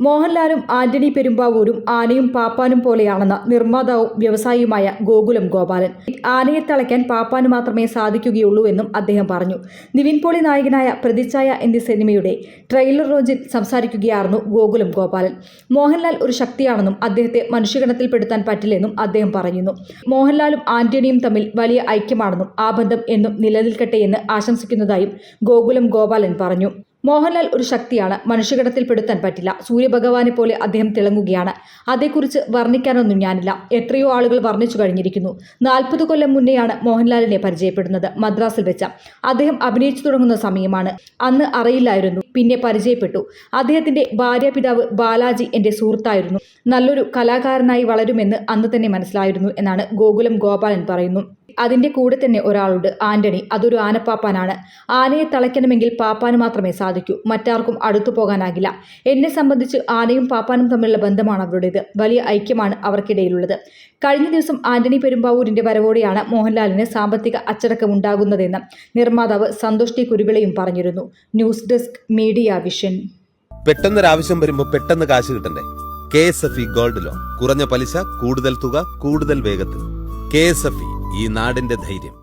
മോഹൻലാലും ആന്റണി പെരുമ്പാവൂരും ആനയും പാപ്പാനും പോലെയാണെന്ന് നിർമ്മാതാവും വ്യവസായിയുമായ ഗോകുലം ഗോപാലൻ. ആനയെ തളയ്ക്കാൻ പാപ്പാന് മാത്രമേ സാധിക്കുകയുള്ളൂ എന്നും അദ്ദേഹം പറഞ്ഞു. നിവിൻ പോളി നായകനായ പ്രതിച്ഛായ എന്നീ സിനിമയുടെ ട്രെയിലർ റോഞ്ചിൽ സംസാരിക്കുകയായിരുന്നു ഗോകുലം ഗോപാലൻ. മോഹൻലാൽ ഒരു ശക്തിയാണെന്നും അദ്ദേഹത്തെ മനുഷ്യഗണത്തിൽപ്പെടുത്താൻ പറ്റില്ലെന്നും അദ്ദേഹം പറയുന്നു. മോഹൻലാലും ആന്റണിയും തമ്മിൽ വലിയ ഐക്യമാണെന്നും ആ ബന്ധം എന്നും നിലനിൽക്കട്ടെ എന്ന് ആശംസിക്കുന്നതായും ഗോകുലം ഗോപാലൻ പറഞ്ഞു. മോഹൻലാൽ ഒരു ശക്തിയാണ്. മനുഷ്യകടത്തിൽപ്പെടുത്താൻ പറ്റില്ല. സൂര്യഭഗവാനെ പോലെ അദ്ദേഹം തിളങ്ങുകയാണ്. അതേക്കുറിച്ച് വർണിക്കാനൊന്നും ഞാനില്ല. എത്രയോ ആളുകൾ വർണിച്ചു കഴിഞ്ഞിരിക്കുന്നു. നാൽപ്പത് കൊല്ലം മുന്നെയാണ് മോഹൻലാലിനെ പരിചയപ്പെടുന്നത് മദ്രാസിൽ വെച്ച. അദ്ദേഹം അഭിനയിച്ചു തുടങ്ങുന്ന സമയമാണ്. അന്ന് അറിയില്ലായിരുന്നു. പിന്നെ പരിചയപ്പെട്ടു. അദ്ദേഹത്തിന്റെ ഭാര്യ പിതാവ് ബാലാജി എന്റെ സുഹൃത്തായിരുന്നു. നല്ലൊരു കലാകാരനായി വളരുമെന്ന് അന്ന് തന്നെ മനസ്സിലായിരുന്നു എന്നാണ് ഗോകുലം ഗോപാലൻ പറയുന്നു. അതിന്റെ കൂടെ തന്നെ ഒരാളുണ്ട് ആന്റണി. അതൊരു ആനപ്പാപ്പാനാണ്. ആനയെ തളയ്ക്കണമെങ്കിൽ പാപ്പാന് മാത്രമേ സാധിക്കൂ. മറ്റാർക്കും അടുത്തു പോകാനാകില്ല. എന്നെ സംബന്ധിച്ച് ആനയും പാപ്പാനും തമ്മിലുള്ള ബന്ധമാണ് അവരുടേത്. വലിയ ഐക്യമാണ് അവർക്കിടയിലുള്ളത്. കഴിഞ്ഞ ദിവസം ആന്റണി പെരുമ്പാവൂരിന്റെ വരവോടെയാണ് മോഹൻലാലിന് സാമ്പത്തിക അച്ചടക്കം ഉണ്ടാകുന്നതെന്ന് നിർമ്മാതാവ് സന്തോഷ് ടി കുരുവിളയും പറഞ്ഞിരുന്നു. News desk media vision. പെട്ടെന്നൊരാവശ്യം വരുമ്പോൾ പെട്ടെന്ന് കാശ് കിട്ടണ്ടേ? K S F E gold loan. കുറഞ്ഞ പലിശ കൂടുതൽ തുക കൂടുതൽ വേഗത്തിൽ. K S F E. ഈ നാടിന്റെ ധൈര്യം.